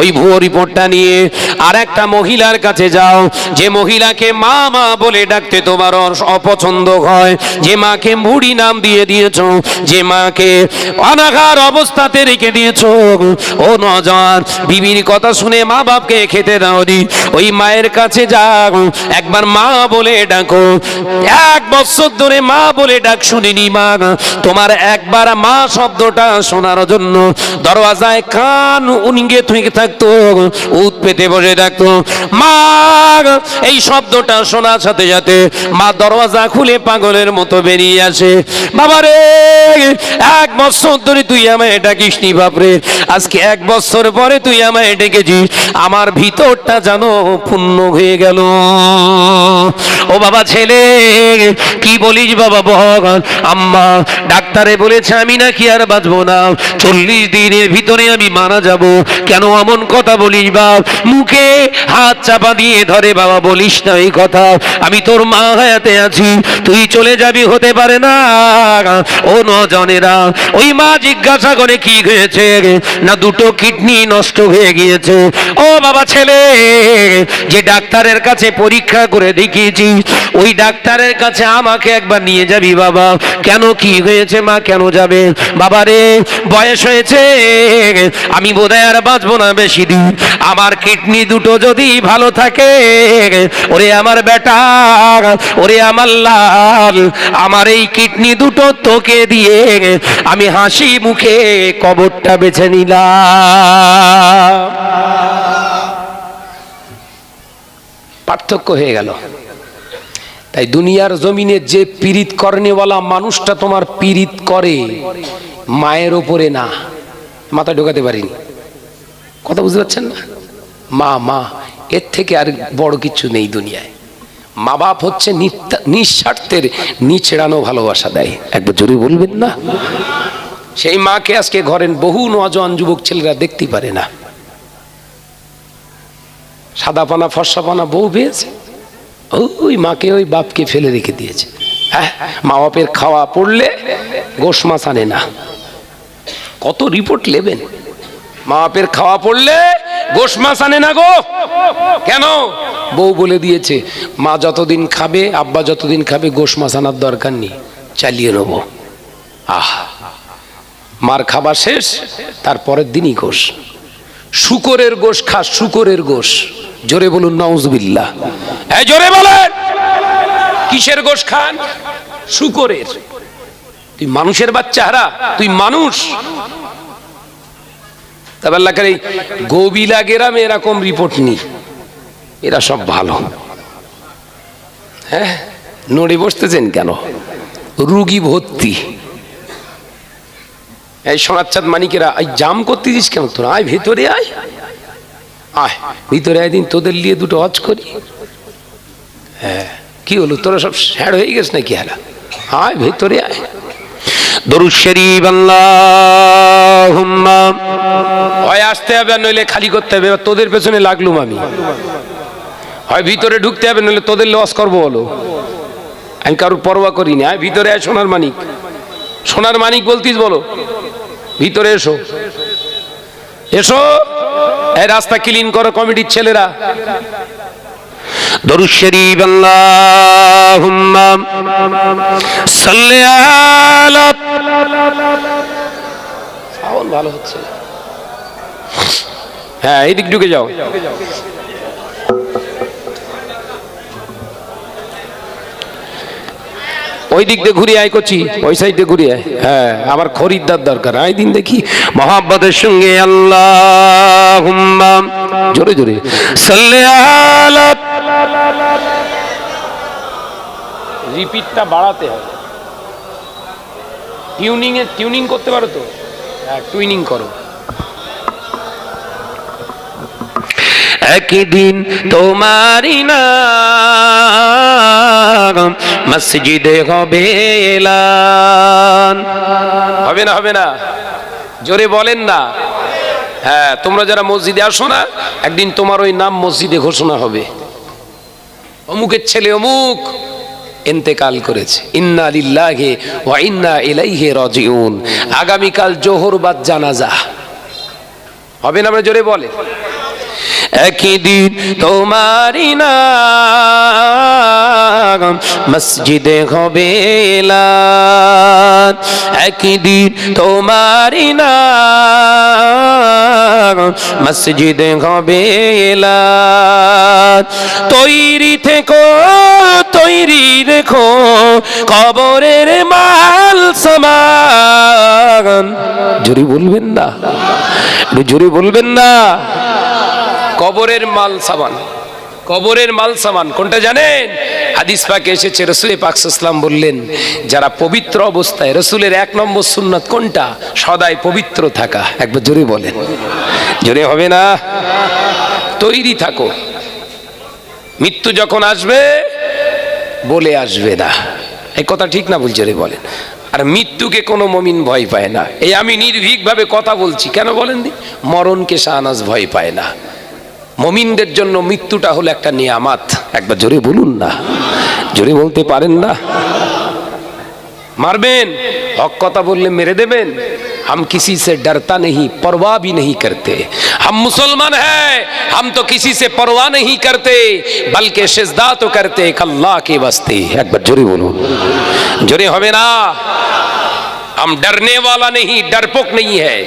ওই ভুয়ো রিপোর্টটা নিয়ে আর একটা মহিলার কাছে যাও। যে মহিলাকে মা মা বলে ডাকতে তোমার অপছন্দ হয়, যে মাকে মুড়ি নাম দিয়ে দিয়েছ, যে মাকে অনাঘার অবস্থাতে রেখে দিয়েছ। ও নজর, বিবির কথা শুনে মা বাপকে খেতে দাওনি ওই মায়ের কাছে যাও, একবার মা বলে ডাকো। এক বছর ধরে মা বলে ডাক শুনিনি মা। তোমার একবার মা শব্দটা শোনার জন্য দরওয়াজায় কান উনিগে থেকে থাকতো উত পেতে বসে থাকতো মা এই শব্দটা শোনার সাথে সাথে মা দরওয়াজা খুলে পাগলের মতো বেরিয়ে আসে। বাবারে, এক বছর ধরে তুই আমায় ডাকিস নি বাপরে। আজকে এক বছর পরে তুই আমায় ডেকেছিস। আমার ভিতরটা জানো পূর্ণ হয়ে গেল। ও বাবা ছেলে, কি বলিস বাবা ভগবান আম্মা, ডাক্তারে বলেছে আমি নাকি আর বাঁচবো না। চল্লিশ দিনের ভিতরে আমি মারা যাব। কেন এমন কথা বলিস বাপ। মুখে হাত চাপা দিয়ে ধরে বাবা, বলিস না এই কথা। আমি তোর মা হায়াতে আছি, তুই চলে যাবি হতে পারে না। ও নজনেরা ওই মা জিজ্ঞাসা করে কি হয়েছে না দুটো কিডনি নষ্ট হয়ে গিয়েছে। ও বাবা ছেলে, যে ডাক্তারের কাছে পরীক্ষা করে দেখিয়েছি ওই ডাক্তারের কাছে আমাকে একবার নিয়ে যাবি বাবা। কেন কি হয়েছে মা, কেন যাবে? বাবা রে, বয়স হয়েছে। আমি বোধহয় আর বাঁচবো না বেশি দিন। আমার কিডনি দুটো যদি ভালো থাকে, ওরে আমার বেটা, ওরে আমার লাল, আমার এই কিডনি দুটো তোকে দিয়ে আমি হাসি মুখে কবরটা বেছে নিলাম। পার্থক্য হয়ে গেল। তাই দুনিয়ার জমিনে যে পীড়িত কর্নেওয়ালা মানুষটা তোমার পীড়িত করে, মায়ের ওপরে না মাথা ঢোকাতে পারিনি। কথা বুঝতে পারছেন না? মা মা, এর থেকে আর বড় কিছু নেই দুনিয়ায়। মা বাপ হচ্ছে নিঃস্বার্থের, নিচড়ানো ভালোবাসা দেয়। একবার জোরে বলবেন না? সেই মাকে আজকে ঘরের বহু নজওয়ান যুবক ছেলেরা দেখতে পারে না। সাদা পানা ফর্সা পানা বউ পেয়েছে? ওই মাকে, ওই বাপকে ফেলে রেখে দিয়েছে। মা বাপের খাওয়া পড়লে গোশ মাছ আনে না। কত রিপোর্ট নেবেন? মা বাপের খাওয়া পড়লে গোশ মাছ আনে না গো। কেন? বউ বলে দিয়েছে, মা যতদিন খাবে, আব্বা যতদিন খাবে, গোশ মাছ আনার দরকার নেই, চালিয়ে নেব। আহ, মার খাবার শেষ, তার পরের দিনই গোশ। শুকরের গোশ খা, শুকরের গোশ। জোরে বলুন নাউজবিল্লা হ্যাঁ জোরে বলেন! কিসের গোশ খান? শুকরের। তুই মানুষের বাচ্চা হারা তুই মানুষ। তারপর লাগার এই গোবিলা গেরামে, এরকম রিপোর্ট নি। এরা সব ভালো। হ্যাঁ? নড়ে বসতেছেন কেন? রুগী ভর্তি। এই সোনাচ্চাঁদ মানিকেরা এই জাম করতে দিস কেন তোরা? আয়, ভেতরে আয়। আয়, ভিতরে একদিন তোদের নিয়ে দুটো হজ করি। হ্যাঁ কি হলো? তোরা সব স্যাড হয়ে গেছ নাকি হারা আয়, ভেতরে আয়। দরুদ শরীফ, আল্লাহুম্মা। হয় আসতে হবে আর নইলে খালি করতে হবে তোদের পেছনে লাগলুম আমি। হয় ভিতরে ঢুকতে হবে, নইলে তোদের লস করব বলো। আমি কারোর পরোয়া করিনি, আয় ভিতরে আয় সোনার মানিক। সোনার মানিক বলতিস বলো। ভিতরে এসো। এসো। এই রাস্তা ক্লিন করো, কমিটির ছেলেরা। দরুদ শরীফ আল্লাহুম্মা সাল্লি আলা সাউন্ড ভালো হচ্ছে। হ্যাঁ এইদিক ঢুকে যাও। ওই দিক দিয়ে ঘুরে আয় করছি ওই সাইডে ঘুরে আয়। হ্যাঁ আমার খরিদ্দার দরকার। আই দিন দেখি। মহাব্বতের সঙ্গে আল্লাহ জোরে জোরে। সাল্লে আলা রিপিটটা বাড়াতে হবে। টিউনিং এ টিউনিং করতে পারো তো? হ্যাঁ টুইনিং করো। একদিন তোমারি নাম মসজিদে হবে এলান। হবে না হবে না। জোরে বলেন না। হ্যাঁ তোমরা যারা মসজিদে আসো না একদিন তোমার ওই নাম মসজিদে ঘোষণা হবে। অমুকের ছেলে অমুক। এন্তেকাল করেছে। ইন্না লিল্লাহে ওয়া ইন্না ইলাইহি রাজিউন। আগামীকাল জোহর বাদ জানাজা। হবে না আমরা জোরে বলে? একই দিন তোমারই নাম মসজিদে হবে। একই দিন তোমারই নাম মসজিদে হবে। তৈরি থেকো, তৈরি রেখো, কবরের মাল সমান। জোরে বলবেন না জোরে বলবেন না। কবরের মাল সামান, কবরের মাল সামান, কোনটা জানেন? হাদিস পাকে এসেছে, রসুল পাকসাল্লাম বললেন, যারা পবিত্র অবস্থায় রসুলের এক নম্বর সুন্নত কোনটা? সদাই পবিত্র থাকা। একবার জোরে বলেন। জোরে হবে না? তৈরি থাকো। মৃত্যু যখন আসবে, বলে আসবে না। এই কথা ঠিক না বলছে রে বলেন। আর মৃত্যুকে কোনো মমিন ভয় পায় না। এই আমি নির্ভীকভাবে কথা বলছি। কেন বলেন দি? মরণকে শাহনাজ ভয় পায় না। মমিনদের জন্য মৃত্যুটা হলো একটা নিয়ামাত। একবার জোরে বলুন না। জোরে বলতে পারেন না। মারবেন। হক কথা বললে মেরে দেবেন। हम किसी से डरता नहीं परवाह भी नहीं करते हम मुसलमान हैं हम तो किसी से परवाह नहीं करते बल्कि सिजदा तो करते एक अल्लाह के वास्ते একবার জোরে বলুন জোরে হবে না हम डरने वाला नहीं डरपोक नहीं है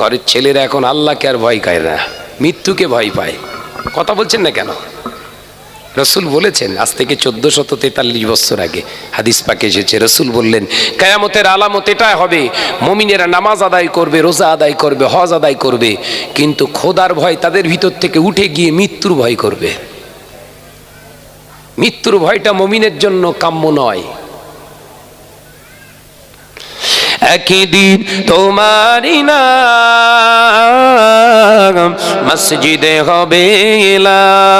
ঘরের ছেলেরা এখন আল্লাহকে আর ভয় পায় না মৃত্যুকে ভয় পায় কথা বলছেন না কেন রসুল বলেছেন, আজ থেকে চোদ্দ শত তেতাল্লিশ বছর আগে হাদিস পাকে এসেছে, রসুল বললেন, কায়ামতের আলামত এটা হবে, মমিনেরা নামাজ আদায় করবে, রোজা আদায় করবে, হজ আদায় করবে, কিন্তু খোদার ভয় তাদের ভিতর থেকে উঠে গিয়ে মৃত্যুর ভয় করবে। মৃত্যুর ভয়টা মমিনের জন্য কাম্য নয়। একই দিন তোমারই নাম, মসজিদে হবে এলান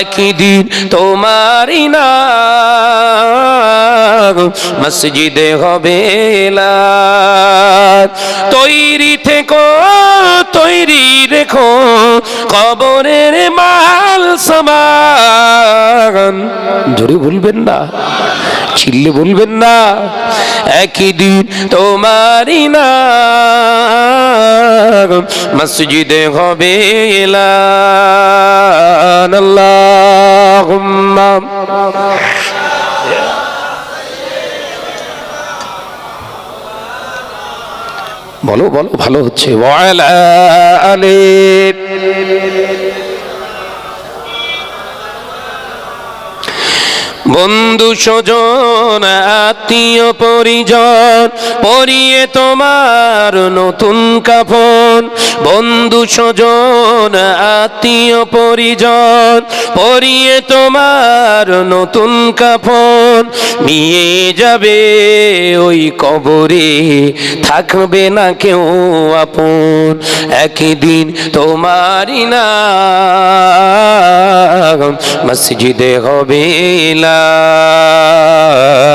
একই দিন তোমারই না মসজিদে হবে এলান তৈরি থেকো, তৈরি রেখো, কবরের মাল সমান। জোরে বলবেন না, চিল্লে বলবেন না, একই দিন তোমারই নাম, মসজিদে হবে এলান। আল্লাহুম্মা। বলো বলো ভালো হচ্ছে। ওয়ালা বন্ধু স্বজন, আত্মীয় পরিজন, পরিয়ে তোমার নতুন কাফন। বন্ধু স্বজন, আত্মীয় পরিজন, পরিয়ে তোমার নতুন কাফন। নিয়ে যাবে ওই কবরে, থাকবে না কেউ আপন। একদিন তোমারই না মসজিদে হবে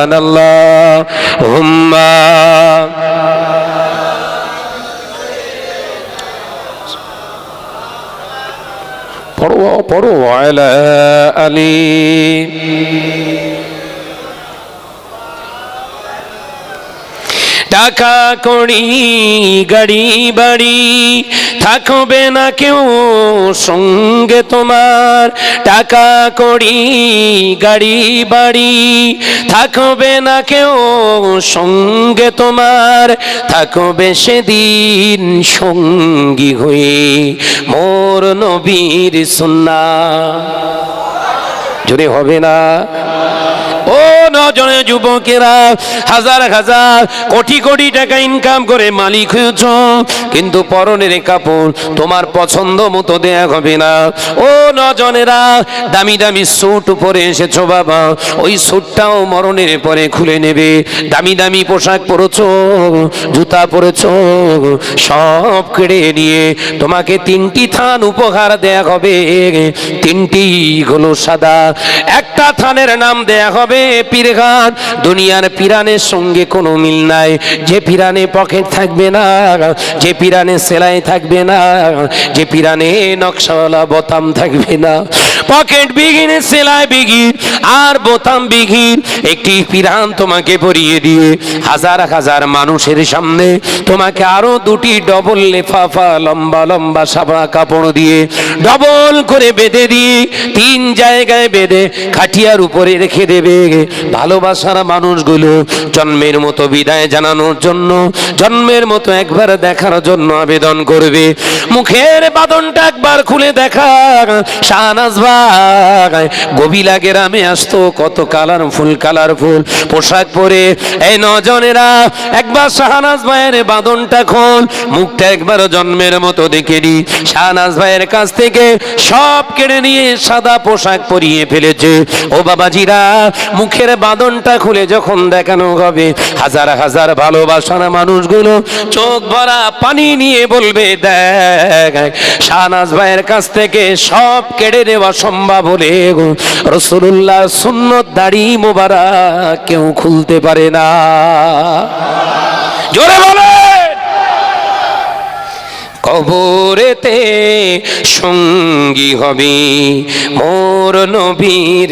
আল্লাহ। হুম্মা। পড়ো পড়ো আলা আলী। টাকা কড়ি গাড়ি বাড়ি থাকবে না কেউ সঙ্গে তোমার। টাকা কড়ি, গাড়ি, বাড়ি, থাকবে না কেউ সঙ্গে তোমার। থাকবে সেদিন সঙ্গী হয়ে মোর নবীর সুন্না যদি হবে না? ও নজনে যুবকেরা, হাজার হাজার, কোটি কোটি টাকা ইনকাম করে মালিক হয়েছ, কিন্তু পরনের কাপড় তোমার পছন্দ মতো দেয়া হবে না। ও নজনেরা, দামি দামি স্যুট পরে এসেছ বাবা, ওই স্যুটটাও মরণের পরে খুলে নেবে। দামি দামি পোশাক পরেছ, জুতা পরেছ, সব কেড়ে নিয়ে তোমাকে তিনটি থান উপহার দেয়া হবে। তিনটি হলো সাদা, একটা থানের নাম দেয়া হবে পীরঘাট দুনিয়ার পিরানের সঙ্গে কোনো মিল নাই। যে পিরানে পকেট থাকবে না, যে পিরানে সেলাই থাকবে না, যে পিরানে নকশাওয়ালা বোতাম থাকবে না। পকেট বিঘিন, সেলাই বিঘিন, আর বোতাম বিঘিন, একটি পিরান তোমাকে পরিয়ে দিয়ে হাজার হাজার মানুষের সামনে তোমাকে আরও দুটি ডবল লেফাফা, লম্বা লম্বা সাবড়া কাপড় দিয়ে ডবল করে বেঁধে দিয়ে তিন জায়গায় বেঁধে খাটিয়ার উপরে রেখে দেবে। ভালোবাসার মানুষগুলো জন্মের মতো বিদায় জানানোর জন্য, জন্মের মতো একবার দেখার জন্য আবেদন করবে। মুখের বাদনটা একবার খুলে দেখা, শাহনাজ গভীলা গ্রামে আসতো কত কালারফুল কালারফুল পোশাক পরে এই নজনেরা, একবার শাহনাজ ভাইয়ের বাদনটা খোল, মুখটা একবার জন্মের মতো দেখে নি। শাহনাজ ভাইয়ের কাছ থেকে সব কেড়ে নিয়ে সাদা পোশাক পরিয়ে ফেলেছে। ও বাবাজিরা, মুখের বাদনটা খুলে যখন দেখানো হবে, হাজার হাজার ভালোবাসার মানুষগুলো চোখ ভরা পানি নিয়ে বলবে, দেখ, শাহনাজ ভাইয়ের কাছ থেকে সব কেড়ে নেওয়া সম্ভব হলে রসুল্লাহ সুন্নত দাড়ি মোবারা কেউ খুলতে পারে না। জোরে বলে কবরেতে সঙ্গী হবে মোর নবীর